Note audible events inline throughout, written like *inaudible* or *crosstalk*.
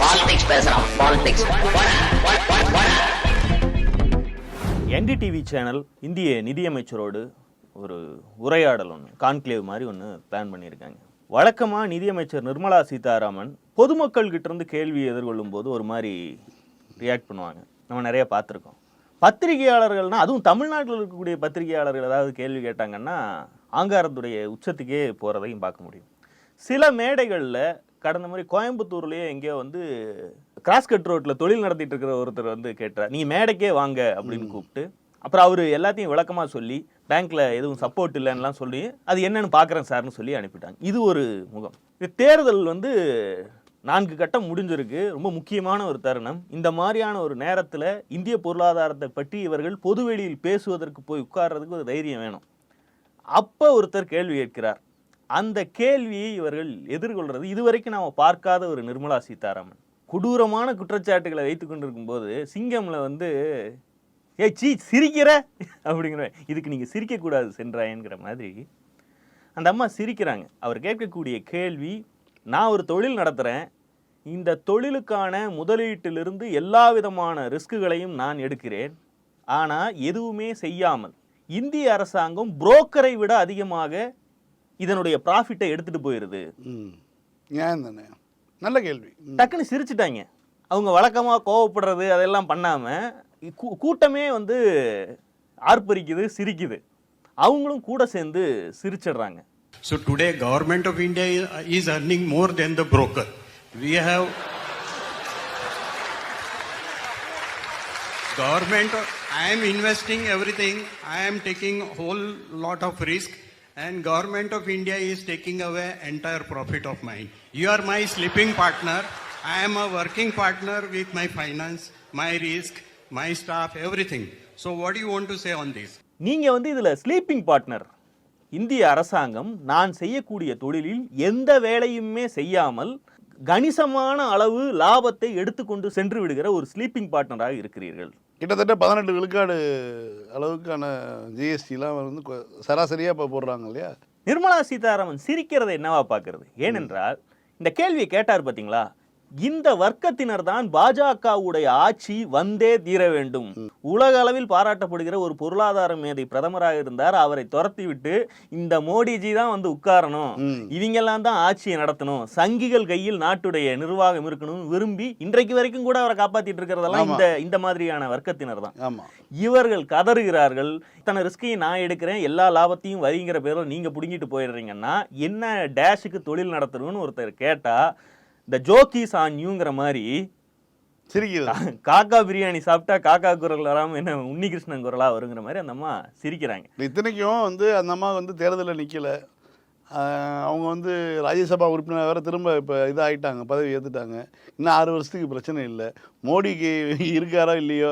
Politics பேசுறான் politics NDTV channel இந்திய நிதியமைச்சரோடு ஒரு உரையாடல் ஒன்று கான்க்ளேவ் மாதிரி ஒன்று பிளான் பண்ணியிருக்காங்க. வழக்கமாக நிதியமைச்சர் நிர்மலா சீதாராமன் பொதுமக்கள் கிட்டேருந்து கேள்வி எதிர்கொள்ளும் போது ஒரு மாதிரி ரியாக்ட் பண்ணுவாங்க. நம்ம நிறைய பார்த்துருக்கோம். பத்திரிகையாளர்கள்னால் அதுவும் தமிழ்நாட்டில் இருக்கக்கூடிய பத்திரிகையாளர்கள் ஏதாவது கேள்வி கேட்டாங்கன்னா ஆங்காரத்துடைய உச்சத்துக்கே போகிறதையும் பார்க்க முடியும். சில மேடைகளில் கடந்த முறை கோயம்புத்தூர்லேயே எங்கேயோ வந்து கிராஸ்கட் ரோட்டில் தொழில் நடத்திட்டு இருக்கிற ஒருத்தர் வந்து கேட்டார். நீங்கள் மேடைக்கே வாங்க அப்படின்னு கூப்பிட்டு அப்புறம் அவர் எல்லாத்தையும் விளக்கமாக சொல்லி பேங்க்கில் எதுவும் சப்போர்ட் இல்லைன்னுலாம் சொல்லி அது என்னன்னு பார்க்குறேன் சார்னு சொல்லி அனுப்பிட்டாங்க. இது ஒரு முகம். இது தேர்தல் வந்து நான்கு கட்டம் முடிஞ்சிருக்கு. ரொம்ப முக்கியமான ஒரு தருணம். இந்த மாதிரியான ஒரு நேரத்தில் இந்திய பொருளாதாரத்தை பற்றி இவர்கள் பொதுவெளியில் பேசுவதற்கு போய் உட்கார்றதுக்கு ஒரு தைரியம் வேணும். அப்போ ஒருத்தர் கேள்வி கேட்கிறார். அந்த கேள்வியை இவர்கள் எதிர்கொள்கிறது இதுவரைக்கும் நாம் பார்க்காத ஒரு நிர்மலா சீதாராமன். கொடூரமான குற்றச்சாட்டுகளை வைத்து கொண்டிருக்கும் போது சிங்கம்ல வந்து ஏ சீ சிரிக்கிற? அப்படிங்கிற இதுக்கு நீங்கள் சிரிக்கக்கூடாது சென்றாயங்கிற மாதிரி. அந்த அம்மா சிரிக்கிறாங்க. அவர் கேட்கக்கூடிய கேள்வி நான் ஒரு தொழில் நடத்துகிறேன் இந்த தொழிலுக்கான முதலீட்டிலிருந்து எல்லா விதமான ரிஸ்க்குகளையும் நான் எடுக்கிறேன். ஆனால் எதுவுமே செய்யாமல் இந்திய அரசாங்கம் புரோக்கரை விட அதிகமாக இதனுடைய ப்ராஃபிட்டை எடுத்துட்டு போயிருது ம் நியாயம் தானே நல்ல கேள்வி. டக்குன்னு சிரிச்சிட்டாங்க அவங்க வழக்கமாக கோவப்படுறது அதெல்லாம் பண்ணாமல் கூட்டமே வந்து ஆர்ப்பரிக்குது சிரிக்குது அவங்களும் கூட சேர்ந்து சிரிச்சிடுறாங்க So today, government of India is- is earning more than the broker. We have government. I am investing everything. I am taking whole lot of risk, and government of India is taking away entire profit of mine. You are my sleeping partner. I am a working partner with my finance, my risk, my staff, everything. So what do you want to say on this? நீங்க வந்து இதுல sleeping partner இந்திய அரசாங்கம் நான் செய்யக்கூடிய தொழிலில் எந்த வேலையுமே செய்யாமல் கணிசமான அளவு லாபத்தை எடுத்துக்கொண்டு சென்று விடுகிற ஒரு ஸ்லீப்பிங் பார்ட்னராக இருக்கிறீர்கள். கிட்டத்தட்ட பதினெட்டு விழுக்காடு அளவுக்கான ஜிஎஸ்டிலாம் வந்து கொ- சராசரியா இப்போ போடுறாங்க இல்லையா? நிர்மலா சீதாராமன் சிரிக்கிறதை என்னவா பார்க்கிறது? ஏனென்றால் இந்த கேள்வியை கேட்டார் பாத்தீங்களா? இந்த வர்க்கத்தினர் தான் பாஜகவுடைய ஆட்சி வந்தே தீர வேண்டும். உலக அளவில் பாராட்டப்படுகிற ஒரு பொருளாதார மேதை பிரதமராக இருந்தார். அவரை துரத்தி விட்டு இந்த மோடிஜி தான் வந்து உட்காரணும். இவங்கெல்லாம் தான் ஆட்சியை நடத்தணும். சங்கிகள் கையில் நாட்டுடைய நிர்வாகம் இருக்கணும் விரும்பி இன்றைக்கு வரைக்கும் கூட அவரை காப்பாத்திட்டு இருக்கிறதெல்லாம். இந்த இந்த மாதிரியான வர்க்கத்தினர் தான். இவர்கள் கதறுகிறார்கள். இத்தனை ரிஸ்கையும் நான் எடுக்கிறேன். எல்லா லாபத்தையும் வரிங்கிற பேரில் நீங்க புடுங்கிட்டு போயிடுறீங்கன்னா என்ன டேஷுக்கு தொழில் நடத்தணும்னு ஒருத்தர் கேட்டா இந்த ஜோக்கிஸ் ஆன் யூங்கிற மாதிரி சிரிக்கிறது காக்கா பிரியாணி சாப்பிட்டா காக்கா குரல் வராம என்ன உன்னிகிருஷ்ணன் குரலா வருங்கிற மாதிரி அந்த அம்மா சிரிக்கிறாங்க. இத்தனைக்கும் வந்து அந்த அம்மா வந்து தேர்தலில் நிற்கல அவங்க வந்து ராஜ்யசபா உறுப்பினர் வேற திரும்ப இப்போ இதாகிட்டாங்க பதவி ஏற்றுட்டாங்க இன்னும் ஆறு வருஷத்துக்கு பிரச்சனை இல்லை. மோடிக்கு இருக்காரோ இல்லையோ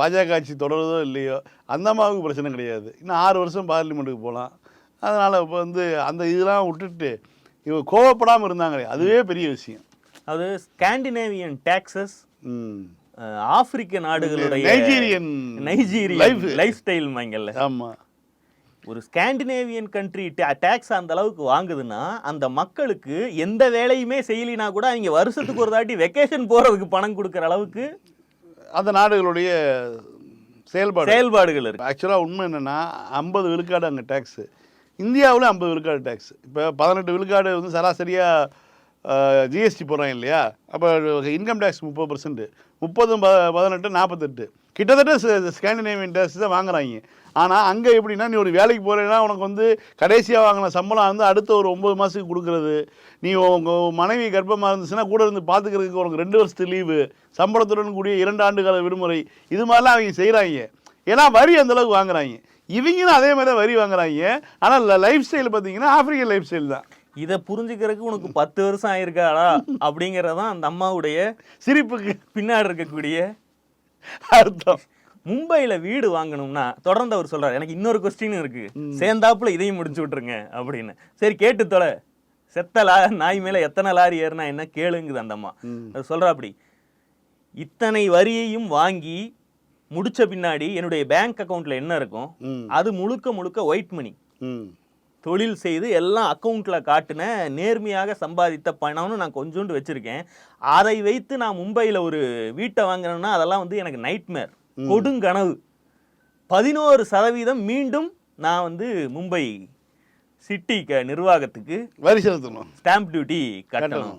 பாஜக ஆட்சி தொடருதோ இல்லையோ அந்த அம்மாவுக்கு பிரச்சனை கிடையாது. இன்னும் ஆறு வருஷம் பார்லிமெண்ட்டுக்கு போகலாம். அதனால் இப்போ வந்து அந்த இதெல்லாம் விட்டுட்டு இவங்க கோவப்படாமல் இருந்தாங்களே அதுவே பெரிய விஷயம். அது ஸ்காண்டினேவியன் டாக்ஸஸ் ஆப்பிரிக்க நாடுகளுடைய நைஜீரியன் நைஜீரியன். லைஃப் ஸ்டைல் மைங்கல்ல ஆமாம் ஒரு ஸ்காண்டினேவியன் கண்ட்ரி டேக்ஸ் அந்த அளவுக்கு வாங்குதுன்னா அந்த மக்களுக்கு எந்த வேலையுமே செய்யலினா கூட அவங்க வருஷத்துக்கு ஒரு தாட்டி வெக்கேஷன் போறதுக்கு பணம் கொடுக்குற அளவுக்கு அந்த நாடுகளுடைய செயல்பாடு. செயல்பாடுகள் இருக்கு. ஆக்சுவலாக உண்மை என்னென்னா ஐம்பது விழுக்காடு அங்கே டேக்ஸு இந்தியாவில் ஐம்பது விழுக்காடு டேக்ஸ் இப்போ பதினெட்டு விழுக்காடு வந்து சராசரியாக ஜிஎஸ்டி போடுறாங்க இல்லையா? அப்போ இன்கம் டேக்ஸ் முப்பது பர்சன்ட்டு முப்பதும் ப பதினெட்டு நாற்பத்தெட்டு கிட்டத்தட்ட ஸ்காண்டினேவியன் டேக்ஸ் தான் வாங்குறாங்க. ஆனால் அங்கே எப்படின்னா நீ ஒரு வேலைக்கு போகிறேன்னா உனக்கு வந்து கடைசியாக வாங்கின சம்பளம் வந்து அடுத்த ஒரு ஒம்பது மாதத்துக்கு கொடுக்குறது. நீ உங்கள் மனைவி கர்ப்பமாக இருந்துச்சுன்னா கூட இருந்து பார்த்துக்கிறதுக்கு உனக்கு ரெண்டு வருஷத்து லீவு சம்பளத்துடன் கூடிய இரண்டு ஆண்டு கால விடுமுறை. இது மாதிரிலாம் அவங்க செய்கிறாங்க ஏன்னா வரி அந்த அளவுக்கு வாங்குறாங்க? இவங்களும் அதே மாதிரி தான் வரி வாங்குறாங்க. ஆனால் லைஃப் ஸ்டைல் பார்த்தீங்கன்னா ஆப்பிரிக்கன் லைஃப் ஸ்டைல் தான். இதை புரிஞ்சுக்கிறதுக்கு உனக்கு பத்து வருஷம் ஆயிருக்காடா? அப்படிங்கறதான் அந்த அம்மாவுடைய சிரிப்புக்கு. பின்னாடி இருக்கக்கூடிய அர்த்தம். மும்பையில வீடு வாங்கணும்னா தொடர்ந்து அவர் சொல்றாரு. எனக்கு இன்னொரு கொஸ்டின் இருக்கு. சேர்ந்தாப்புல இதையும் முடிச்சு விட்டுருங்க அப்படின்னு. சரி கேட்டு தொலை. செத்த லா நாய் மேல எத்தனை லாரி ஏறினா என்ன கேளுங்குது அந்த அம்மா. அது சொல்றா அப்படி. இத்தனை வரியையும் வாங்கி முடிச்ச பின்னாடி என்னுடைய பேங்க் அக்கவுண்ட்ல என்ன இருக்கும்? அது முழுக்க முழுக்க ஒயிட் மணி தொழில் செய்து எல்லாம் அக்கௌண்ட்ல காட்டின நேர்மையாக சம்பாதித்த பணம்னு நான் கொஞ்சோண்டு வச்சிருக்கேன். அதை வைத்து நான் மும்பையில் ஒரு வீட்டை வாங்குறேன்னா அதெல்லாம் வந்து எனக்கு நைட்மேர் கொடுங்கனவு. பதினோரு சதவீதம் மீண்டும் நான் வந்து மும்பை சிட்டி நிர்வாகத்துக்கு வரி செலுத்தணும். ஸ்டாம்ப் டியூட்டி கட்டணும்.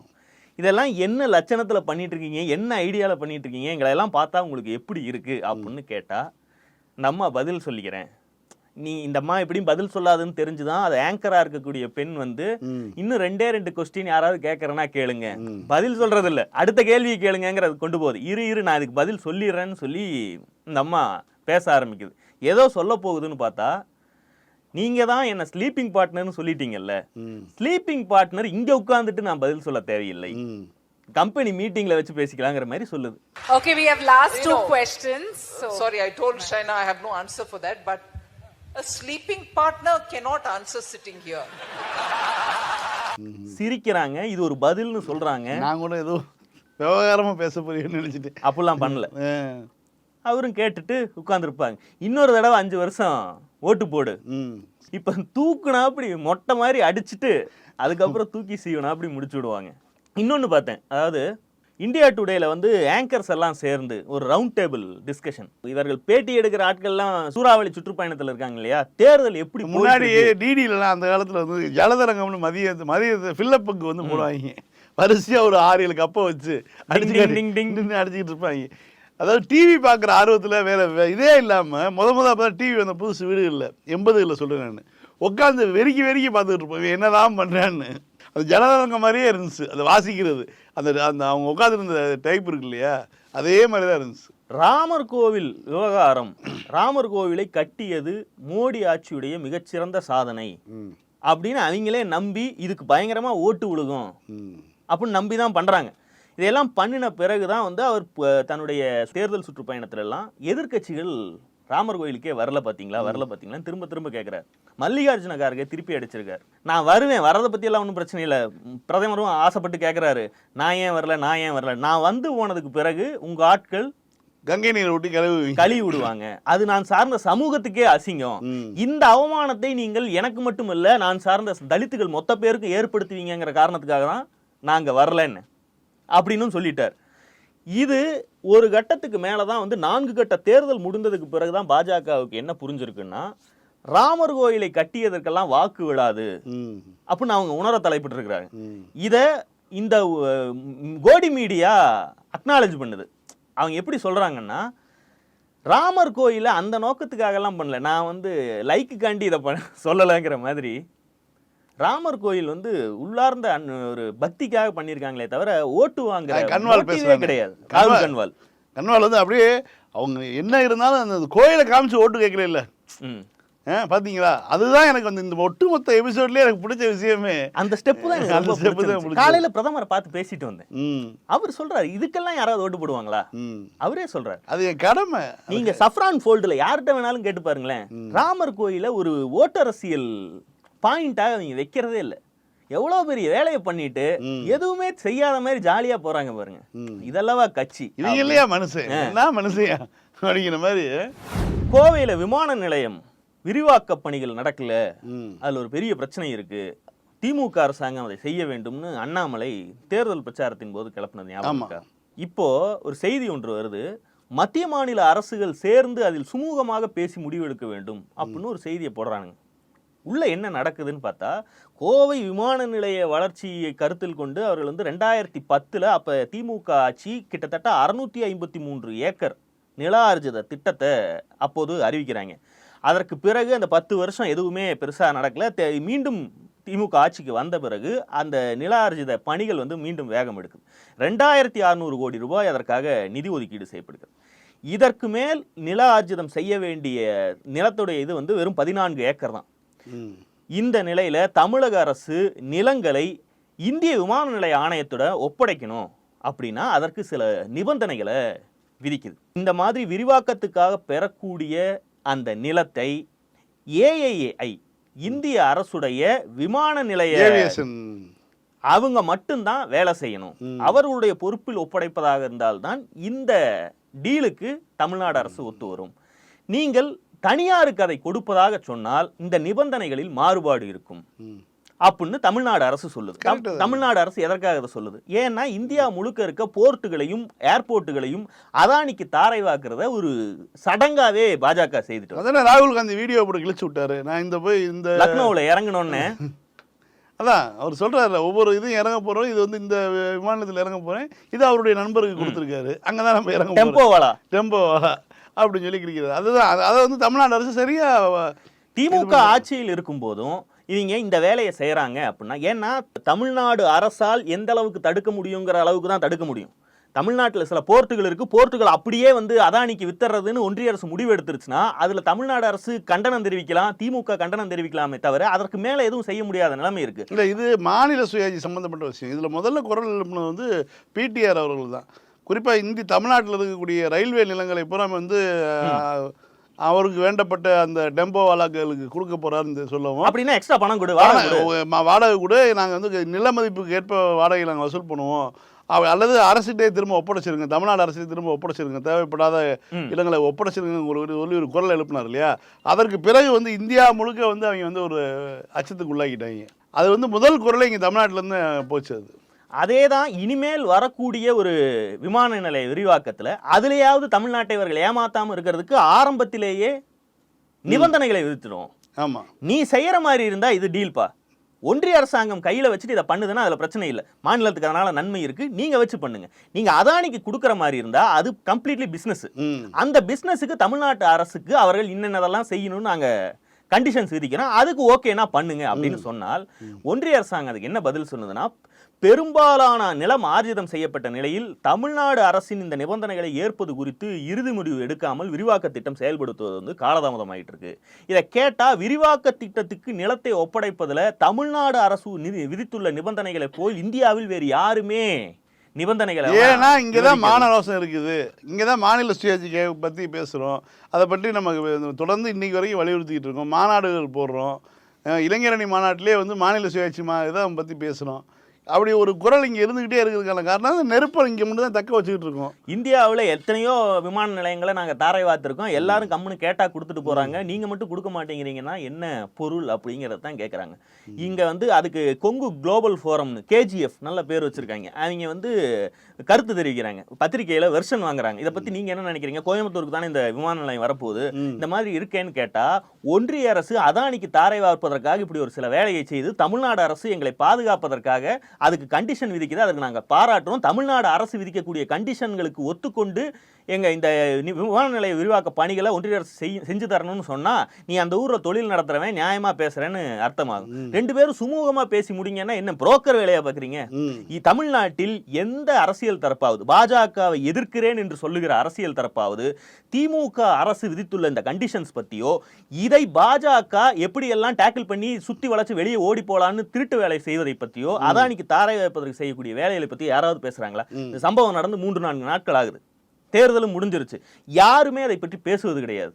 இதெல்லாம் என்ன லட்சணத்துல பண்ணிட்டு இருக்கீங்க என்ன ஐடியால பண்ணிட்டு இருக்கீங்க எங்களை எல்லாம் பார்த்தா உங்களுக்கு எப்படி இருக்கு? அப்படின்னு கேட்டா நம்ம பதில் சொல்லிக்கிறேன். நீ இந்த அம்மா எப்படியும் பதில் சொல்லாதுன்னு தெரிஞ்சுதான் அது ஆங்கரா இருக்கக்கூடிய பெண் வந்து. இன்னும் ரெண்டே ரெண்டு கொஸ்டின் யாராவது கேட்கறேன்னா கேளுங்க. பதில் சொல்றது இல்ல அடுத்த கேள்வியை கேளுங்கங்கிறது கொண்டு போகுது. இரு இரு நான் இதுக்கு பதில் சொல்லிடுறேன்னு சொல்லி இந்த அம்மா பேச ஆரம்பிக்குது. ஏதோ சொல்ல போகுதுன்னு பார்த்தா நீங்க தான் என்ன ஸ்லீப்பிங் பார்ட்னர்னு சொல்லிட்டீங்கல்ல? ஸ்லீப்பிங் பார்ட்னர் இங்க உட்கார்ந்துட்டு நான் பதில் சொல்ல தேவையில்லை. கம்பெனி மீட்டிங்ல வச்சு பேசிக்கலாங்கிற மாதிரி சொல்லுது. Okay, we have last two questions. So, Sorry, I told Shaina I have no answer for that, but a sleeping partner cannot answer sitting here. சிரிக்கிறாங்க இது ஒரு பதில்னு சொல்றாங்க. நான் கூட ஏதோ விவகாரமா பேச போறீங்கன்னு நினைச்சிட்டேன். அப்படிலாம் பண்ணல. ஆ. அவரும் கேட்டுட்டு உட்கார்ந்துருப்பாங்க. இன்னொரு தடவை அஞ்சு வருஷம் ஓட்டு போடு. இப்ப தூக்குனா அப்படி மொட்டை மாதிரி அடிச்சுட்டு அதுக்கப்புறம் தூக்கி சீவனா அப்படி முடிச்சு விடுவாங்க. இன்னொன்னு பார்த்தேன். அதாவது இந்தியா டுடேல வந்து ஆங்கர்ஸ் எல்லாம் சேர்ந்து ஒரு ரவுண்ட் டேபிள் டிஸ்கஷன் இவர்கள் பேட்டி எடுக்கிற ஆட்கள்லாம் சூறாவளி சுற்றுப்பயணத்துல இருக்காங்க இல்லையா? தேர்தல் எப்படி முன்னாடி? டிடிலலாம் அந்த காலத்துல வந்து ஜலதரங்கம்னு மதிய மதிய ஃபில்லப்புக்கு வந்து போடுவாங்க. வரிசையா ஒரு ஆறு ஏழு கப்பை வச்சு அடிச்சு அடிச்சுக்கிட்டு இருப்பாங்க. அதாவது டிவி பார்க்குற ஆர்வத்துல வேற இதே இல்லாம முத முத அப்பதான் டிவி வந்த புதுசு வீடு இல்லை எண்பதுகளில் சொல்றேன் நான். உட்காந்து வெறிக்கி வெறிக்கி பார்த்துட்டு இருப்போம். இவன் என்னதான் பண்றான்னு. அது ஜலதரங்க மாதிரியே இருந்துச்சு. அது வாசிக்கிறது. அந்த அந்த அவங்க உட்காந்துருந்த டைப் இருக்கு இல்லையா? அதே மாதிரி தான் இருந்துச்சு. ராமர் கோவில் விவகாரம். ராமர் கோவிலை கட்டியது மோடி ஆட்சியுடைய மிகச்சிறந்த சாதனை. அப்படின்னு அவங்களே நம்பி இதுக்கு பயங்கரமா ஓட்டு விழுகும். அப்படின்னு நம்பி தான் பண்றாங்க. இதெல்லாம் பண்ணின பிறகு தான் வந்து அவர் தன்னுடைய தேர்தல் சுற்றுப்பயணத்துல எல்லாம் எதிர்க்கட்சிகள் ராமர் கோயிலுக்கே வரல பாத்தீங்களா? வரல பாத்தீங்களா திரும்ப திரும்ப கேட்கிறார் மல்லிகார்ஜுன கார்கே திருப்பி அடிச்சிருக்காரு. நான் வருவேன் வரதை பத்தி எல்லாம் ஒன்றும் பிரச்சனை இல்லை. பிரதமரும் ஆசைப்பட்டு கேட்கிறாரு நான் ஏன் வரல நான் ஏன் வரல? நான் வந்து போனதுக்கு பிறகு உங்க ஆட்கள் கங்கை நீரை ஊட்டி கழுவுவீங்க. கழுவி விடுவாங்க. அது நான் சார்ந்த சமூகத்துக்கே அசிங்கம். இந்த அவமானத்தை நீங்கள் எனக்கு மட்டுமல்ல நான் சார்ந்த தலித்துகள் மொத்த பேருக்கு ஏற்படுத்துவீங்கங்கிற காரணத்துக்காக தான் நாங்க வரலன்னு. அப்படின்னும் சொல்லிட்டார். இது ஒரு கட்டத்துக்கு மேலே தான் வந்து நான்கு கட்ட தேர்தல் முடிந்ததுக்கு பிறகு தான் பாஜகவுக்கு என்ன புரிஞ்சிருக்குன்னா ராமர் கோயிலை கட்டியதற்கெல்லாம் வாக்கு விழாது அப்படின்னு அவங்க உணர தலைப்பட்டு இருக்கிறாங்க இந்த கோடி மீடியா அக்னாலேஜ் பண்ணுது. அவங்க எப்படி சொல்கிறாங்கன்னா ராமர் கோயிலை அந்த நோக்கத்துக்காகலாம் பண்ணல. நான் வந்து லைக்குக்காண்டி இதை பண்ண சொல்லலைங்கிற மாதிரி ராமர் கோயில் வந்து உள்ளார்ந்த ஒரு பக்திக்காக பண்ணியிருக்காங்களே தவிர ஓட்டு வாங்குற motive-ஏ பேசுறாங்க. கிடையாது. கன்வால் கண்வால் வந்து அப்படியே அவங்க என்ன இருந்தாலும் அந்த கோயிலை காமிச்சு ஓட்டு கேட்கல இல்ல பாத்தீங்களா? அதுதான் எனக்கு வந்து இந்த ஒட்டுமொத்த எபிசோட்லயே எனக்கு பிடிச்ச விஷயமே. அந்த ஸ்டெப் தான் அந்த step தான். காலையில பிரதமரை பார்த்து பேசிட்டு வந்தேன். அவர் சொல்றாரு இதுக்கெல்லாம் யாராவது ஓட்டு போடுவாங்களா? அவரே சொல்றாரு. அது என் கடமை. நீங்க சஃப்ரான் ஃபோல்டுல யார்கிட்ட வேணாலும் கேட்டு பாருங்களேன். ராமர் கோயில ஒரு ஓட்டரசியல் பாயிண்டாக அவங்க வைக்கிறதே இல்ல. எவ்வளவு பெரிய வேலையை பண்ணிட்டு எதுவுமே செய்யாத மாதிரி ஜாலியா போறாங்க பாருங்க. இதெல்லவா கட்சி. இவங்க இல்லையா மனுஷன் என்ன மனுஷன் அப்படிங்கிற மாதிரி. கோவையில விமான நிலையம் விரிவாக்க பணிகள் நடக்கல. அதுல ஒரு பெரிய பிரச்சனை இருக்கு. திமுக அரசாங்கம் அதை செய்ய வேண்டும்னு அண்ணாமலை தேர்தல் பிரச்சாரத்தின் போது கிளப்பினது ஞாபகம்? இப்போ ஒரு செய்தி ஒன்று வருது. மத்திய மாநில அரசுகள் சேர்ந்து அதில் சுமூகமாக பேசி முடிவெடுக்க வேண்டும் அப்படின்னு ஒரு செய்தியை போடுறானுங்க. உள்ளே என்ன நடக்குதுன்னு பார்த்தா கோவை விமான நிலைய வளர்ச்சியை கருத்தில் கொண்டு அவர்கள் வந்து ரெண்டாயிரத்தி பத்தில் அப்போ திமுக ஆட்சி கிட்டத்தட்ட அறுநூத்தி ஐம்பத்தி மூன்று ஏக்கர் நில ஆர்ஜித திட்டத்தை அப்போது அறிவிக்கிறாங்க. அதற்கு பிறகு அந்த பத்து வருஷம் எதுவுமே பெருசாக நடக்கல. மீண்டும் திமுக ஆட்சிக்கு வந்த பிறகு அந்த நில ஆர்ஜித பணிகள் வந்து மீண்டும் வேகம் எடுக்குது. ரெண்டாயிரத்தி அறுநூறு கோடி ரூபாய் அதற்காக நிதி ஒதுக்கீடு செய்யப்படுகிறது. இதற்கு மேல் நில ஆர்ஜிதம் செய்ய வேண்டிய நிலத்துடைய இது வந்து வெறும் பதினான்கு ஏக்கர் தான். இந்த நிலையில தமிழக அரசு நிலங்களை இந்திய விமான நிலைய ஆணையத்தோட ஒப்படைக்கணும் அப்படின்னா அதற்கு சில நிபந்தனைகளை விதிக்குது. இந்த மாதிரி விரிவாக்கத்துக்காக பெறக்கூடிய அந்த நிலத்தை ஏஐஏஐ இந்திய அரசுடைய விமான நிலைய அவங்க மட்டும்தான் வேலை செய்யணும். அவர்களுடைய பொறுப்பில் ஒப்படைப்பதாக இருந்தால்தான் இந்த டீலுக்கு தமிழ்நாடு அரசு ஒத்து வரும். நீங்கள் தனியாருக்கு அதை கொடுப்பதாக சொன்னால் இந்த நிபந்தனைகளில் மாறுபாடு இருக்கும். அப்படின்னு தமிழ்நாடு அரசு சொல்லுது. தான். தமிழ்நாடு அரசு எதற்காக அதை சொல்லுது? ஏன்னா இந்தியா முழுக்க இருக்க போர்ட்டுகளையும் ஏர்போர்ட்டுகளையும் அதானிக்கு தாரை வாக்குறத ஒரு சடங்காவே பாஜக செய்துட்டு. அதானே ராகுல் காந்தி வீடியோ போட்டு கிழிச்சு விட்டாரு. நான் இந்த போய் இந்த லக்னோவில் இறங்கணும்னு *laughs* அதான் அவர் சொல்றாருல ஒவ்வொரு இதுவும் இறங்க போறோம் இது வந்து இந்த விமானத்தில் இறங்க போறேன் இது அவருடைய நண்பருக்கு கொடுத்துருக்காரு. அங்கதான் நம்ம இறங்க டெம்போவாலா? டெம்போ அப்படின்னு சொல்லி கிடைக்கிறது அதுதான் அது- வந்து தமிழ்நாடு அரசு சரியா திமுக ஆட்சியில் இருக்கும் போதும் இவங்க இந்த வேலையை செய்றாங்க அப்படின்னா ஏன்னா தமிழ்நாடு அரசால் எந்த அளவுக்கு தடுக்க முடியுங்கிற அளவுக்கு தான் தடுக்க முடியும். தமிழ்நாட்டில் சில போர்ட்டுகள் இருக்கு. போர்ட்டுகள் அப்படியே வந்து அதானிக்கு வித்துறதுன்னு ஒன்றிய அரசு முடிவு எடுத்துருச்சுன்னா அதுல தமிழ்நாடு அரசு கண்டனம் தெரிவிக்கலாம் திமுக கண்டனம் தெரிவிக்கலாமே தவிர அதற்கு மேல எதுவும் செய்ய முடியாத நிலைமை இருக்கு. இல்லை இது மாநில சுயாட்சி சம்பந்தப்பட்ட விஷயம். இதுல முதல்ல குரல் எழுப்பினது வந்து பிடிஆர் அவர்கள் தான். குறிப்பா இந்தி தமிழ்நாட்டில் இருக்கக்கூடிய ரயில்வே நிலங்களை பூரா வந்து அவருக்கு வேண்டப்பட்ட அந்த டெம்போ வாலாக்களுக்கு கொடுக்க போறாருன்னு சொல்லவும். அப்படின்னா எக்ஸ்ட்ரா பணம் கொடு வாடகை கொடு. நாங்கள் வந்து நில மதிப்புக்கு ஏற்ப வாடகை நாங்கள் வசூல் பண்ணுவோம். அல்லது அரசிட்டே திரும்ப ஒப்படைச்சிருங்க. தமிழ்நாடு அரசு திரும்ப ஒப்படைச்சிருங்க. தேவைப்படாத இடங்களை ஒப்படைச்சிருங்க. ஒரு ஒரு- சொல்லி ஒரு குரல் எழுப்பினார் இல்லையா? அதற்கு பிறகு வந்து இந்தியா முழுக்க வந்து அவங்க வந்து ஒரு அச்சத்துக்கு உள்ளாக்கிட்டாங்க. அது வந்து முதல் குரலை இங்கே தமிழ்நாட்டிலேருந்து போச்சு அது. அதே தான் இனிமேல் வரக்கூடிய ஒரு விமான நிலைய விரிவாக்கத்துல அதுலயாவது தமிழ்நாட்டை இவர்கள் ஏமாத்தாம இருக்கிறதுக்கு ஆரம்பத்திலேயே நிபந்தனைகளை விதிச்சிடும் ஆமாம் நீ செய்யற மாதிரி இருந்தா இது டீல்பா ஒன்றிய அரசாங்கம் கையில வச்சுட்டு இதை பண்ணுதுன்னா அதுல பிரச்சனை இல்லை. மாநிலத்துக்கு அதனால நன்மை இருக்கு. நீங்க வச்சு பண்ணுங்க. நீங்க அதானிக்கு கொடுக்குற மாதிரி இருந்தா அது கம்ப்ளீட்லி பிசினஸ் ம். அந்த பிசினஸுக்கு தமிழ்நாட்டு அரசுக்கு அவர்கள் இன்னென்னதெல்லாம் செய்யணும்னு நாங்க கண்டிஷன்ஸ் விதிக்கிறோம். அதுக்கு ஓகேனா பண்ணுங்க அப்படின்னு சொன்னால் ஒன்றிய அரசாங்கம் அதுக்கு என்ன பதில் சொன்னதுன்னா பெரும்பாலான நிலம் ஆர்ஜிதம் செய்யப்பட்ட நிலையில் தமிழ்நாடு அரசின் இந்த நிபந்தனைகளை ஏற்பது குறித்து இறுதி முடிவு எடுக்காமல் விரிவாக்க திட்டம் செயல்படுத்துவது வந்து காலதாமதமாயிட்டு இருக்கு இதை கேட்டா விரிவாக்க திட்டத்துக்கு நிலத்தை ஒப்படைப்பதுல தமிழ்நாடு அரசு நிதி- விதித்துள்ள நிபந்தனைகளை போல் இந்தியாவில் வேறு யாருமே நிபந்தனைகளை ஏன்னா இங்கே தான். மானரோசம் இருக்குது. இங்கே தான் மாநில சுயாட்சியை பற்றி பேசுகிறோம் அதை பற்றி நம்ம தொடர்ந்து இன்னைக்கு வரைக்கும் வலியுறுத்திக்கிட்டு இருக்கோம். மாநாடுகள் போடுறோம். இளைஞரணி மாநாட்டிலே வந்து மாநில சுயாட்சி மா இதை பற்றி பேசுகிறோம் அப்படி ஒரு குரல் இங்கே இருந்துக்கிட்டே இருக்கிறதுக்கான காரணம் நெருப்பை இங்கே மட்டும் தான் தக்க வச்சுக்கிட்டு இருக்கோம். இந்தியாவில் எத்தனையோ விமான நிலையங்களை நாங்கள் தாரை வாத்திருக்கோம். எல்லாரும் கம்முன்னு கேட்டால் கொடுத்துட்டு போகிறாங்க நீங்கள் மட்டும் கொடுக்க மாட்டேங்கிறீங்கன்னா என்ன பொருள் அப்படிங்கிறத தான் கேட்குறாங்க இங்கே வந்து அதுக்கு கொங்கு குளோபல் ஃபோரம்னு கேஜிஎஃப் நல்ல பேர் வச்சுருக்காங்க. அவங்க வந்து கருத்து தெரிவிக்கிறாங்க. பத்திரிக்கையில் வெர்ஷன் வாங்குறாங்க. இதை பற்றி நீங்கள் என்ன நினைக்கிறீங்க? கோயம்புத்தூருக்கு தானே இந்த விமான நிலையம் வரப்போகுது. இந்த மாதிரி இருக்கேன்னு கேட்டால் ஒன்றிய அரசு அதானிக்கு தாரை வார்ப்பதற்காக இப்படி ஒரு சில வேலையை செய்து தமிழ்நாடு அரசு எங்களை பாதுகாப்பதற்காக அதுக்கு கண்டிஷன் விதிக்குது. அதுக்கு நாங்கள் பாராட்டுறோம். தமிழ்நாடு அரசு விதிக்கக்கூடிய கண்டிஷன்களுக்கு ஒத்துக்கொண்டு எங்க இந்த விமான நிலைய விரிவாக்க பணிகளை ஒன்றிய அரசு செய் செஞ்சு தரணும்னு சொன்னா நீ அந்த ஊர்ல தொழில் நடத்துறவன் நியாயமா பேசுறேன்னு அர்த்தமாகும். ரெண்டு பேரும் சுமூகமா பேசி முடிங்கன்னா என்ன புரோக்கர் வேலையா பாக்குறீங்க? ம். இ- தமிழ்நாட்டில் எந்த அரசியல் தரப்பாவது பாஜகவை எதிர்க்கிறேன் என்று சொல்லுகிற அரசியல் தரப்பாவது திமுக அரசு விதித்துள்ள இந்த கண்டிஷன்ஸ் பத்தியோ இதை பாஜக எப்படியெல்லாம் டேக்கிள் பண்ணி சுத்தி வளைச்சு வெளியே ஓடி போலான்னு திருட்டு வேலை செய்வதை பத்தியோ அதானிக்கு தாரை வைப்பதற்கு செய்யக்கூடிய வேலைகளை பத்தி யாராவது பேசுறாங்களா? இந்த சம்பவம் நடந்து மூன்று நான்கு நாட்கள் ஆகுது. தேர்தலும் முடிஞ்சிருச்சு. யாருமே அதை பற்றி பேசுவது கிடையாது.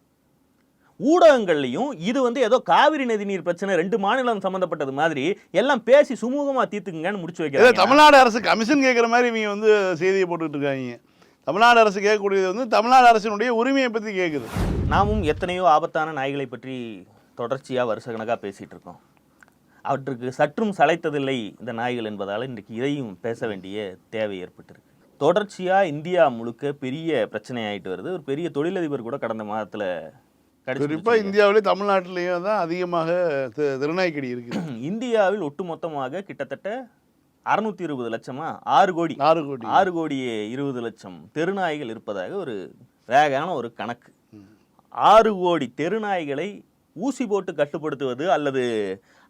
ஊடகங்கள்லையும் இது வந்து ஏதோ காவிரி நதி நீர் பிரச்சனை ரெண்டு மாநிலம் சம்பந்தப்பட்டது மாதிரி எல்லாம் பேசி சுமூகமா தீர்த்துக்குங்கன்னு முடிச்சு வைக்கிறாங்க. தமிழ்நாடு அரசு கமிஷன் கேட்குற மாதிரி இவங்க வந்து செய்தியை போட்டுக்கிட்டு இருக்காங்க. தமிழ்நாடு அரசு கேட்கக்கூடியது வந்து தமிழ்நாடு அரசினுடைய உரிமையை பற்றி கேட்குது நாமும் எத்தனையோ ஆபத்தான நாய்களை பற்றி தொடர்ச்சியாக வருஷக்கணக்காக பேசிட்டு இருக்கோம். அவற்றுக்கு சற்றும் சளைத்ததில்லை இந்த நாய்கள் என்பதால் இன்றைக்கு இதையும் பேச வேண்டிய தேவை ஏற்பட்டிருக்கு. தொடர்ச்சியாக இந்தியா முழுக்க பெரிய பிரச்சனை ஆயிட்டு வருது. ஒரு பெரிய தொழிலதிபர் கூட கடந்த மாதத்தில் குறிப்பாக இந்தியாவிலே தமிழ்நாட்டிலேயும் தான் அதிகமாக திருநாய்க்கடி இருக்குது. *clears throat* இந்தியாவில் ஒட்டுமொத்தமாக கிட்டத்தட்ட அறுநூத்தி இருபது லட்சமா ஆறு கோடி ஆறு கோடி. ஆறு கோடியே இருபது லட்சம் தெருநாய்கள் இருப்பதாக ஒரு வேகான ஒரு கணக்கு. ஆறு கோடி தெருநாய்களை ஊசி போட்டு கட்டுப்படுத்துவது அல்லது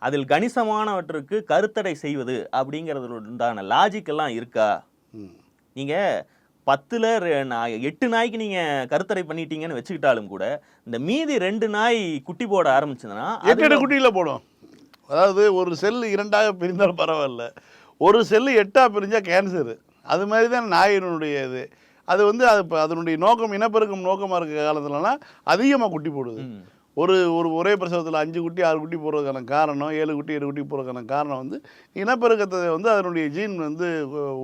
அதில் கணிசமானவற்றுக்கு கருத்தடை செய்வது அப்படிங்கிறது உண்டான லாஜிக் எல்லாம் இருக்கா? ம். நீங்க பத்துல நாய் எட்டு நாய்க்கு நீங்க கருத்தடை பண்ணிட்டீங்கன்னு வச்சுக்கிட்டாலும் கூட இந்த மீதி ரெண்டு நாய் குட்டி போட ஆரம்பிச்சதுன்னா எட்டு குட்டியில் போடும். அதாவது ஒரு செல் இரண்டாக பிரிந்தாலும் பரவாயில்ல. ஒரு செல்லு எட்டாக பிரிஞ்சால் கேன்சரு அது மாதிரி தான் நாயினுடைய இது. அது வந்து அது இப்போ அதனுடைய நோக்கம் இனப்பெருக்கம் நோக்கமாக இருக்க காலத்துலலாம் அதிகமாக குட்டி போடுது. ஒரு ஒரு ஒரே பிரசவத்தில் அஞ்சு குட்டி ஆறு குட்டி போடுறதுக்கான காரணம் ஏழு குட்டி ஏழு குட்டி போடுறதுக்கான காரணம் வந்து இனப்பெருக்கத்தை வந்து அதனுடைய ஜீன் வந்து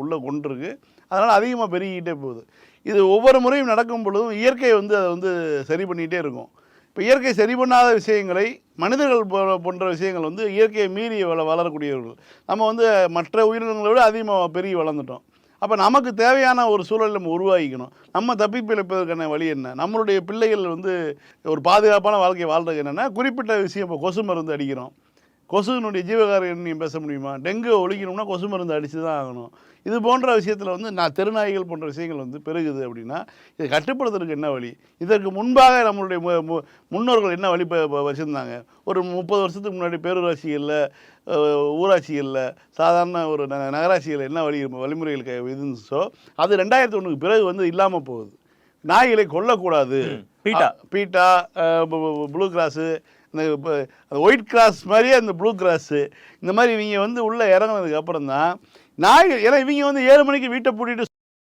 உள்ளே கொண்டிருக்கு. அதனால் அதிகமாக பெருகிக்கிட்டே போகுது. இது ஒவ்வொரு முறையும் நடக்கும் பொழுதும் இயற்கை வந்து அதை வந்து சரி பண்ணிகிட்டே இருக்கும். இப்போ இயற்கை சரி பண்ணாத விஷயங்களை மனிதர்கள் போ- போன்ற விஷயங்கள் வந்து இயற்கையை மீறி வள வளரக்கூடியவர்கள். நம்ம வந்து மற்ற உயிரினங்களை விட அதிகமாக பெருகி வளர்ந்துட்டோம். அப்போ நமக்கு தேவையான ஒரு சூழலை நம்ம உருவாக்கிக்கணும். நம்ம தப்பி பிழைப்பதற்கான வழி என்ன? நம்மளுடைய பிள்ளைகள் வந்து ஒரு பாதுகாப்பான வாழ்க்கை வாழ்றதுக்கு என்னென்னா குறிப்பிட்ட விஷயம் இப்போ கொசு மருந்து அடிக்கிறோம். கொசுவினுடைய ஜீவகாரண்யம் பேச முடியுமா? டெங்கு ஒழிக்கணும்னா கொசு மருந்து அடித்து தான் ஆகணும். இது போன்ற விஷயத்தில் வந்து நான் தெருநாய்கள் போன்ற விஷயங்கள் வந்து பெருகுது அப்படின்னா இதை கட்டுப்படுத்துறதுக்கு என்ன வழி? இதற்கு முன்பாக நம்மளுடைய மு- மு- முன்னோர்கள் என்ன வழி வச்சுருந்தாங்க? ஒரு முப்பது வருஷத்துக்கு முன்னாடி பேரூராட்சிகளில் ஊராட்சிகளில் சாதாரண ஒரு நகராட்சிகளில் என்ன வழி வழிமுறைகள் இருந்துச்சோ அது ரெண்டாயிரத்தி ஒன்றுக்கு பிறகு வந்து இல்லாமல் போகுது. நாய்களை கொல்லக்கூடாது. பீட்டா. பீட்டா ப்ளூ கிராஸு இந்த ஒயிட் கிராஸ் மாதிரியே அந்த ப்ளூ கிராஸு இந்த மாதிரி இவங்க வந்து உள்ளே இறங்கினதுக்கு அப்புறம் தான் நாய் ஏன்னா இவங்க வந்து ஏழு மணிக்கு வீட்டை பூட்டிட்டு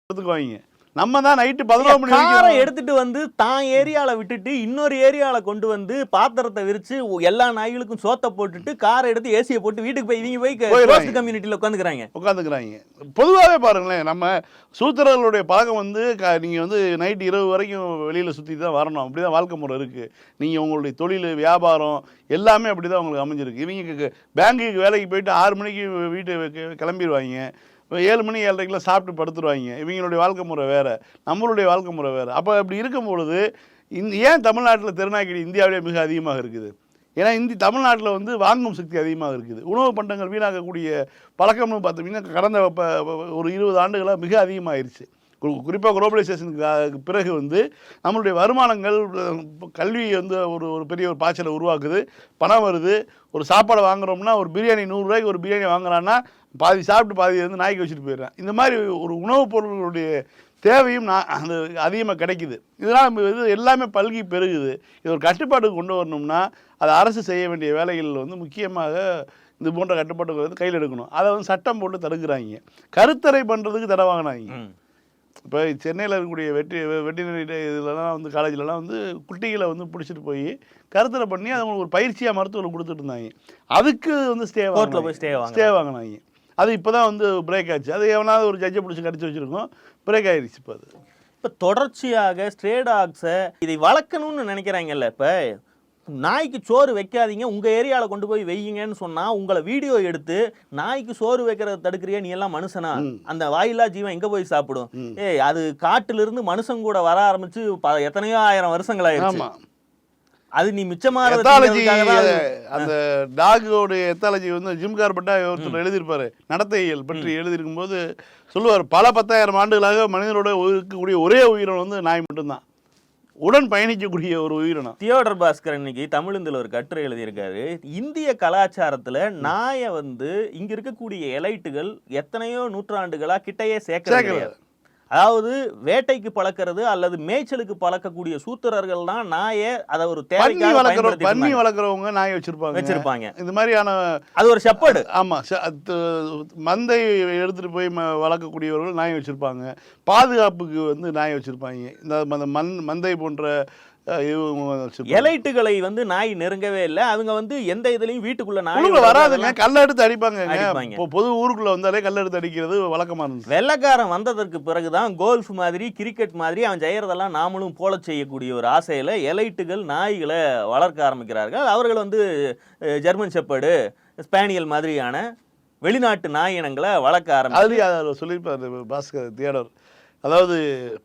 எடுத்துக்குவாங்க நம்ம தான் நைட்டு பதினோரு மணி காரை எடுத்துட்டு வந்து தான் ஏரியால விட்டுட்டு இன்னொரு ஏரியால கொண்டு வந்து பாத்திரத்தை விரிச்சு எல்லா நாய்களுக்கும் சோத்தை போட்டுட்டு காரை எடுத்து ஏசியை போட்டு வீட்டுக்கு போய் இவங்க போய் போயிடுறாங்க. கம்யூனிட்டில உட்காந்துக்கிறாங்க. உட்காந்துக்கிறாங்க. பொதுவாகவே பாருங்களேன் நம்ம சூத்திரர்களுடைய பழக்கம் வந்து க நீங்கள் வந்து நைட் இரவு வரைக்கும் வெளியில் சுற்றி தான் வரணும். அப்படி தான் வாழ்க்கை முறை இருக்குது நீங்கள் உங்களுடைய தொழில் வியாபாரம் எல்லாமே அப்படி தான் உங்களுக்கு அமைஞ்சிருக்கு. இவங்க பேங்குக்கு வேலைக்கு போயிட்டு ஆறு மணிக்கு வீட்டு கிளம்பிடுவாங்க. ஏழு மணி ஏழரைக்கெல்லாம் சாப்பிட்டு படுத்துருவாங்க. இவங்களுடைய வாழ்க்கை முறை வேறு. நம்மளுடைய வாழ்க்கை முறை வேறு. அப்போ அப்படி இருக்கும் பொழுது இந்த ஏன் தமிழ்நாட்டில் தெருநாய்க்கடி இந்தியாவிலே மிக அதிகமாக இருக்குது? ஏன்னா இந்தி தமிழ்நாட்டில் வந்து வாங்கும் சக்தி அதிகமாக இருக்குது. உணவு பண்டங்கள் வீணாக்கக்கூடிய பழக்கம்னு பார்த்தீங்கன்னா கடந்த ப- ஒரு இருபது ஆண்டுகளாக மிக அதிகமாகிருச்சு குறிப்பாக குளோபலைசேஷனுக்கு பிறகு வந்து நம்மளுடைய வருமானங்கள் கல்வி வந்து ஒரு ஒரு பெரிய ஒரு பாய்ச்சலை உருவாக்குது. பணம் வருது. ஒரு சாப்பாடு வாங்குறோம்னா ஒரு பிரியாணி நூறுரூவாய்க்கு ஒரு பிரியாணி வாங்குறான்னா பாதி சாப்பிட்டு பாதி வந்து நாய்க்கு வச்சுட்டு போயிடுறேன். இந்த மாதிரி ஒரு உணவுப் பொருட்களுடைய தேவையும் நான் அந்த அதிகமாக கிடைக்குது. இதெல்லாம் இது எல்லாமே பல்கி பெருகுது. இது ஒரு கட்டுப்பாட்டுக்கு கொண்டு வரணும்னா அது அரசு செய்ய வேண்டிய வேலைகள் வந்து முக்கியமாக இது போன்ற கட்டுப்பாட்டுகள் வந்து கையில் எடுக்கணும். அதை வந்து சட்டம் போட்டு தடுக்கிறாங்க. கருத்தரை பண்ணுறதுக்கு தடை வாங்கினாங்க இப்போ சென்னையில் இருக்கக்கூடிய வெட்டி வெட்டினரி இதுலலாம் வந்து காலேஜ்லலாம் வந்து குட்டிகளை வந்து பிடிச்சிட்டு போய் கருத்தரை பண்ணி அது ஒரு பயிற்சியாக மருத்துவர்கள் கொடுத்துட்டு இருந்தாங்க. அதுக்கு வந்து ஸ்டே Courtல போய் வாங்குனாங்க. ஸ்டே வாங்கினாங்க. அது இப்போ தான் வந்து பிரேக் ஆச்சு. அது எவனாவது ஒரு ஜட்ஜை பிடிச்சி கடிச்சு வச்சிருக்கோம். பிரேக் ஆயிடுச்சு இப்போ அது. இப்ப தொடர்ச்சியாக ஸ்ட்ரே டாக்ஸை இதை வளர்க்கணும்னு நினைக்கிறாங்கல்ல இப்ப? நாய்க்கு சோறு வைக்காதீங்க உங்க ஏரியால கொண்டு போய் வையுங்கன்னு சொன்னா உங்களை வீடியோ எடுத்து நாய்க்கு சோறு வைக்கிறத தடுக்கிறியா நீ எல்லாம் மனுஷனா? அந்த வாயில்லா ஜீவன் எங்க போய் சாப்பிடும்? ஏய் அது காட்டுல இருந்து மனுஷன் கூட வர ஆரம்பிச்சு எத்தனையோ ஆயிரம் வருஷங்கள் ஆயிடுச்சு. அது நீ மிச்சமாக அந்த டாகோட எத்தாலஜி வந்து ஜிம் கார்பெட்டா ஒருத்தர் எழுதியிருப்பாரு. நடத்தையியல் பற்றி எழுதியிருக்கும்போது சொல்லுவார் பல பத்தாயிரம் ஆண்டுகளாக மனிதனோட இருக்கக்கூடிய ஒரே உயிரினம் வந்து நாய் மட்டும்தான். உடன் பயணிக்கக்கூடிய ஒரு உயிரினம் தியோடர் பாஸ்கர் இன்னைக்கு தமிழ்ந்தில் ஒரு கட்டுரை எழுதியிருக்காரு இந்திய கலாச்சாரத்துல நாயை வந்து இங்க இருக்கக்கூடிய எலைட்டுகள் எத்தனையோ நூற்றாண்டுகளா கிட்டையே. கிடையாது. அதாவது வேட்டைக்கு பழக்கிறது அல்லது மேய்ச்சலுக்கு பழக்கக்கூடிய சூத்திரர்கள் தான் நாயை அதை ஒரு தேவைக்காக வளர்க்குற பன்னி. வளர்க்குறவங்க நாய் வச்சிருப்பாங்க வச்சிருப்பாங்க இந்த மாதிரியான அது ஒரு ஷெப்பர்டு ஆமாம் மந்தை எடுத்துகிட்டு போய் வளர்க்கக்கூடியவர்கள் நாய் வச்சுருப்பாங்க பாதுகாப்புக்கு வந்து நாய் வச்சுருப்பாங்க இந்த மந்தை போன்ற. எலைட்டுகளை வந்து நாய் நெருங்கவே இல்லை. அவங்க வந்து எந்த இதுலயும் வீட்டுக்குள்ள நாய் வராதுங்க. கல்ல எடுத்து அடிப்பாங்க. பொது ஊருக்குள்ள வந்தாலே கல்ல எடுத்து அடிக்கிறது வழக்கமா இருந்துச்சு. வெள்ளக்காரன் வந்ததற்கு பிறகுதான் கோல்ஃப் மாதிரி கிரிக்கெட் மாதிரி அவன் செய்யறதெல்லாம் நாமளும் போல செய்யக்கூடிய ஒரு ஆசையில எலைட்டுகள் நாய்களை வளர்க்க ஆரம்பிக்கிறார்கள். அவர்கள் வந்து ஜெர்மன் ஷெப்பர்டு ஸ்பானியல் மாதிரியான வெளிநாட்டு நாய் இனங்களை வளர்க்க ஆரம்பிச்சு சொல்லியிருப்பாரு பாஸ்கர் தியேடர். அதாவது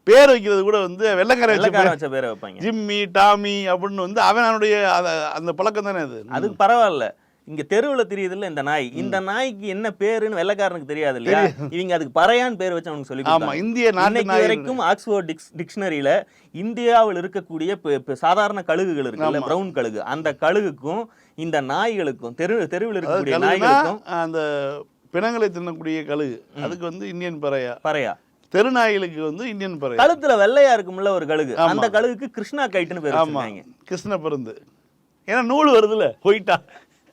பேர் வைக்கிறது கூட வந்து வெள்ளக்கார வச்ச வெள்ளக்காரன் பேர். வைப்பாங்க. ஜிம்மி டாமி அப்படின்னு வந்து அவனுடைய அத- அந்த பழக்கம் தானே அது? அதுக்கு பரவாயில்ல. இங்க தெருவுல தெரியுதுல்ல இந்த நாய். இந்த நாய்க்கு என்ன பேருன்னு வெள்ளக்காரனுக்கு தெரியாது இல்லையா? இவங்க அதுக்கு பறையான் பேர் வச்சு அவனுக்கு சொல்லி ஆமா. இந்திய நாட்டு வரைக்கும் ஆக்ஸ்போர்ட் டிக்ஸ் டிக்ஷனரியில இந்தியாவில் இருக்கக்கூடிய சாதாரண கழுகுகள் இருக்குல்ல. பிரவுன் கழுகு. அந்த கழுகுக்கும் இந்த நாய்களுக்கும் தெரு தெருவில் இருக்கக்கூடிய நாய்களுக்கும் அந்த பிணங்களை தின்னக்கூடிய கழுகு. அதுக்கு வந்து இந்தியன் பறையா? பறையா. தெருநாய்களுக்கு வந்து இந்தியன் பறையா கழுத்துல வெள்ளையா இருக்கும்ல ஒரு கழுகு. அந்த கழுகுக்கு கிருஷ்ணா கைட்டுன்னு பேர் ஆமா. கிருஷ்ண பருந்து. ஏன்னா நூல் வருதுல்ல போயிட்டா.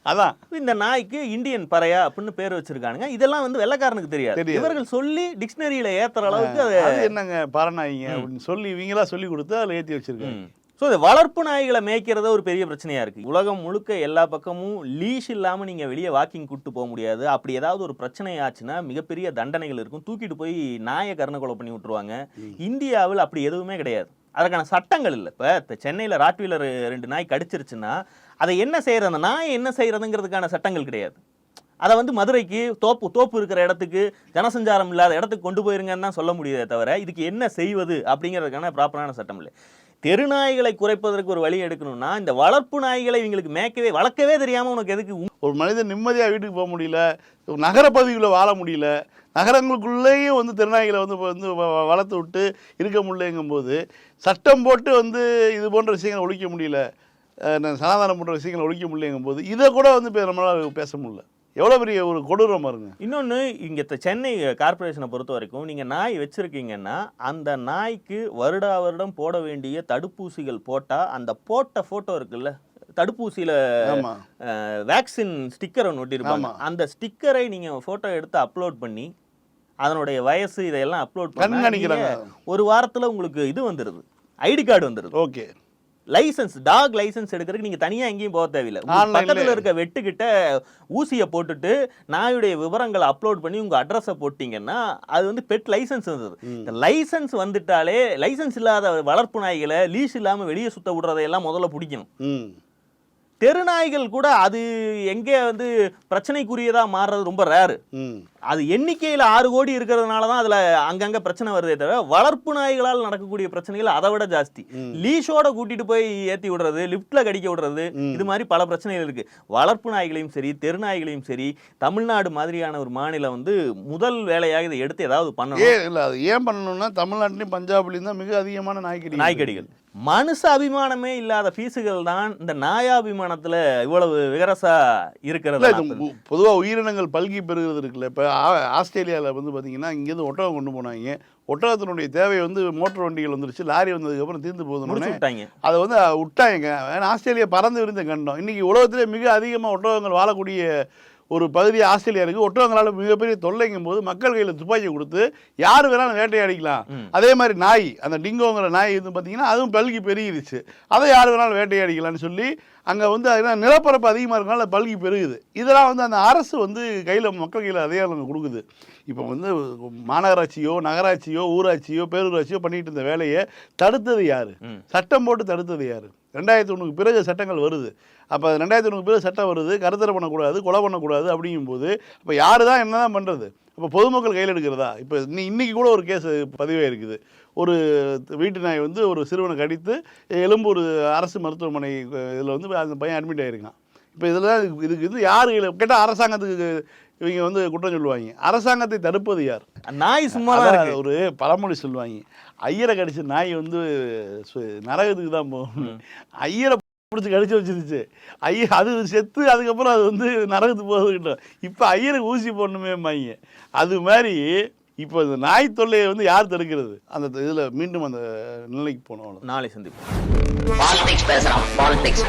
அதான். இந்த நாய்க்கு இந்தியன் பறையா அப்படின்னு பேர் வச்சிருக்கானுங்க. இதெல்லாம் வந்து வெள்ளைக்காரனுக்கு தெரியாது. இவர்கள் சொல்லி டிக்ஷனரியில ஏத்துற அளவுக்கு அது அது என்னங்க பறநாய்ங்க அப்படின்னு சொல்லி இவங்களா சொல்லி கொடுத்து அதில் ஏற்றி வச்சிருக்காங்க. ஸோ இந்த வளர்ப்பு நாய்களை மேய்க்கிறத ஒரு பெரிய பிரச்சனையா இருக்கு. உலகம் முழுக்க எல்லா பக்கமும் லீஷ் இல்லாம நீங்க வெளியே வாக்கிங் கூட்டு போக முடியாது. அப்படி ஏதாவது ஒரு பிரச்சனை ஆச்சுன்னா மிகப்பெரிய தண்டனைகள் இருக்கும். தூக்கிட்டு போய் நாயை கருணை கொலை பண்ணி விட்டுருவாங்க. இந்தியாவில் அப்படி எதுவுமே கிடையாது. அதற்கான சட்டங்கள் இல்லை. இப்போ சென்னையில் ராட்வீலர் ரெண்டு நாய் கடிச்சிருச்சுன்னா அதை என்ன செய்யறது? அந்த நாய் என்ன செய்யறதுங்கிறதுக்கான சட்டங்கள் கிடையாது. அதை வந்து மதுரைக்கு தோப்பு தோப்பு இருக்கிற இடத்துக்கு ஜனசஞ்சாரம் இல்லாத இடத்துக்கு கொண்டு போயிருங்கன்னு தான் சொல்ல முடியுதே தவிர இதுக்கு என்ன செய்வது அப்படிங்கிறதுக்கான ப்ராப்பரான சட்டம் இல்லை. தெருநாய்களை குறைப்பதற்கு ஒரு வழி எடுக்கணும்னா இந்த வளர்ப்பு நாய்களை இவங்களுக்கு மேய்க்கவே வளர்க்கவே தெரியாமல் உனக்கு எதுக்கு ஒரு மனிதன் நிம்மதியாக வீட்டுக்கு போக முடியல ஒரு நகரப்பகுதியில் வாழ முடியல நகரங்களுக்குள்ளேயும் வந்து திருநாய்களை வந்து வந்து வ- வளர்த்து விட்டு இருக்க முடியலங்கும்போது சட்டம் போட்டு வந்து இது போன்ற விஷயங்களை ஒழிக்க முடியல சனாதானம் போன்ற விஷயங்களை ஒழிக்க முடியலங்கும்போது இதை கூட வந்து நம்மளால் பேச முடியல. எவ்வளோ பெரிய ஒரு கொடூரம் பாருங்க. இன்னொன்று இங்கே சென்னை கார்ப்பரேஷனை பொறுத்த வரைக்கும் நீங்கள் நாய் வச்சுருக்கீங்கன்னா அந்த நாய்க்கு வருடா வருடம் போட வேண்டிய தடுப்பூசிகள் போட்டால் அந்த போட்ட ஃபோட்டோ இருக்குல்ல தடுப்பூசியில் வேக்சின் ஸ்டிக்கர் ஒன்று ஒட்டியிருப்பாங்க. அந்த ஸ்டிக்கரை நீங்கள் ஃபோட்டோ எடுத்து அப்லோட் பண்ணி அதனுடைய வயசு இதையெல்லாம் அப்லோட் பண்ணி. ஒரு வாரத்தில் உங்களுக்கு இது வந்துடுது ஐடி கார்டு வந்துடுது ஓகே. லைசென்ஸ் டாக் லைசென்ஸ் எடுக்கிறதுக்கு நீங்க தனியா எங்கேயும் போக தேவையில்லை. பக்கத்துல. இருக்க வெட்டுக்கிட்ட ஊசியை போட்டுட்டு நாயுடைய விவரங்களை அப்லோட் பண்ணி உங்க அட்ரஸை போட்டீங்கன்னா அது வந்து பெட் லைசென்ஸ் வந்தது இந்த லைசென்ஸ் வந்துட்டாலே லைசென்ஸ் இல்லாத வளர்ப்பு நாய்களை லீஸ் இல்லாம வெளியே சுத்த விடுறதையெல்லாம் முதல்ல பிடிக்கணும். தெருநாய்கள் கூட அது எங்கே வந்து பிரச்சனைக்குரியதா மாறுறது ரொம்ப ரேரு அது எண்ணிக்கையில் ஆறு கோடி இருக்கிறதுனால தான் அதில் அங்கங்கே பிரச்சனை வருதே தவிர வளர்ப்பு நாய்களால் நடக்கக்கூடிய பிரச்சனைகள் அதை விட ஜாஸ்தி. லீஷோட கூட்டிட்டு போய் ஏற்றி விடுறது லிஃப்ட்ல கடிக்க விடுறது இது மாதிரி பல பிரச்சனைகள் இருக்கு. வளர்ப்பு நாய்களையும் சரி தெருநாய்களையும் சரி தமிழ்நாடு மாதிரியான ஒரு மாநிலம் வந்து முதல் வேலையாக இதை எடுத்து ஏதாவது பண்ணணும். ஏன் இல்லை அது ஏன் பண்ணணும்னா தமிழ்நாட்டிலையும் பஞ்சாப்லையும் தான் மிக அதிகமான நாய்க்கடி நாய்க்கடிகள் மனுஷ அபிமானமே இல்லாத பீஸுகள் தான் இந்த நாயாபிமானத்துல இவ்வளவு விகரசா இருக்கிறது. பொதுவாக உயிரினங்கள் பல்கி பெறுகிறது இருக்குல்ல இப்போ ஆஸ்திரேலியாவில் வந்து பார்த்தீங்கன்னா இங்கேருந்து ஒட்டகம் கொண்டு போனாங்க. ஒட்டகத்தினுடைய தேவை வந்து மோட்டர் வண்டிகள் வந்துருச்சு. லாரி வந்ததுக்கப்புறம் தீர்ந்து போகுதுன்னு அதை வந்து விட்டாங்க. ஏன்னா ஆஸ்திரேலியா பறந்து விரிந்த கண்டம். இன்னைக்கு உலகத்திலே மிக அதிகமாக ஒட்டகங்கள் வாழக்கூடிய ஒரு பகுதி ஆஸ்திரேலியா இருக்குது ஒட்டகங்களால் மிகப்பெரிய தொல்லைங்கும் போது மக்கள் கையில் துப்பாக்கி கொடுத்து யார் வேணாலும் வேட்டையாடிக்கலாம் அதே மாதிரி நாய் அந்த டிங்கோங்கிற நாய் வந்து பார்த்தீங்கன்னா அதுவும் பல்கி பெருகிருச்சு. அதை யார் வேணாலும் வேட்டையாடிக்கலாம்னு சொல்லி அங்கே வந்து அது நிலப்பரப்பு அதிகமாக இருக்கனால பல்கி பெருகுது. இதெல்லாம் வந்து அந்த அரசு வந்து கையில் மக்கள் கையில் அதிகாரம் கொடுக்குது. இப்போ வந்து மாநகராட்சியோ நகராட்சியோ ஊராட்சியோ பேரூராட்சியோ பண்ணிட்டு இருந்த வேலையை தடுத்தது யார்? சட்டம் போட்டு தடுத்தது யார்? ரெண்டாயிரத்தி ஒன்றுக்கு பிறகு சட்டங்கள் வருது. அப்போ ரெண்டாயிரத்தி ஒன்றுக்கு பிறகு சட்டம் வருது கருத்தரை பண்ணக்கூடாது கொலை பண்ணக்கூடாது அப்படிங்கும்போது அப்போ யார் தான் என்ன தான் பண்ணுறது இப்போ பொதுமக்கள் கையில் எடுக்கிறதா? இப்போ இன்னி இன்றைக்கி கூட ஒரு கேஸ் பதிவாயிருக்குது ஒரு வீட்டு நாய் வந்து ஒரு சிறுவனை கடித்து எழும்பூர் அரசு மருத்துவமனை இதில் வந்து அந்த பையன் அட்மிட் ஆகிருக்கான் இப்போ இதெல்லாம் இதுக்கு இது யார் கேட்டால் அரசாங்கத்துக்கு இவங்க வந்து குற்றம் சொல்லுவாங்க. அரசாங்கத்தை தடுப்பது யார்? நாய் சும்மா தான் ஒரு பழமொழி சொல்லுவாங்க. ஐயரை கடிச்ச நாய் வந்து நரகத்துக்கு தான் போகும். ஐயரை பிடிச்சி கடிச்சு வச்சிருச்சு. ஐய அது செத்து அதுக்கப்புறம் அது வந்து நரகத்துக்கு போகுதுக்கிட்டோம் இப்போ ஐயருக்கு ஊசி போடணுமே மாங்க அது மாதிரி இப்போ இந்த நாய் தொல்லையை வந்து யார் தடுக்கிறது? அந்த இதில் மீண்டும் அந்த நிலைக்கு போனோம். நாளை சந்திப்போம். பாலிடிக்ஸ் பேசுறான் பாலிடிக்ஸ்